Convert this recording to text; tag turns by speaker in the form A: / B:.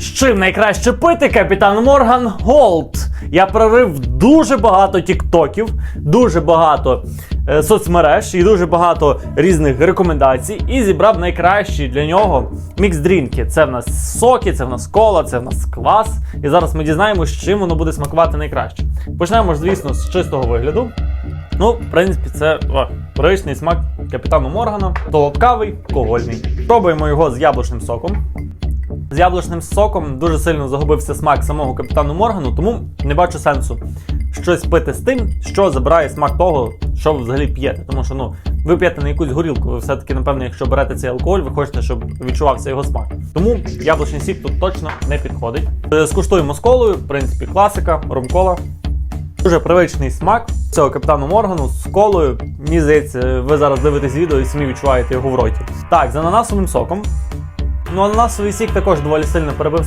A: З чим найкраще пити капітан Морган Голд? Я прорив дуже багато тіктоків, дуже багато е, соцмереж і дуже багато різних рекомендацій. І зібрав найкращі для нього мікс-дрінки. Це в нас соки, це в нас кола, це в нас квас. І зараз ми дізнаємося, чим воно буде смакувати найкраще. Почнемо звісно, з чистого вигляду. Ну, в принципі, це о, привичний смак капітану Моргана, солодкавий, алкогольний. Пробуємо його з яблучним соком. З яблучним соком дуже сильно загубився смак самого капітану Моргану, тому не бачу сенсу щось пити з тим, що забирає смак того, що ви взагалі п'єте. Тому що ну, ви п'єте на якусь горілку, ви все-таки, напевно, якщо берете цей алкоголь, ви хочете, щоб відчувався його смак. Тому яблучний сік тут точно не підходить. Е, Скуштуємо з колою, в принципі, класика, ромкола. Дуже привичний смак цього капітану Моргану з колою. Мені здається, ви зараз дивитесь відео і самі відчуваєте його в роті. Так, з ананасовим соком. Ну, а нас сік також доволі сильно перебив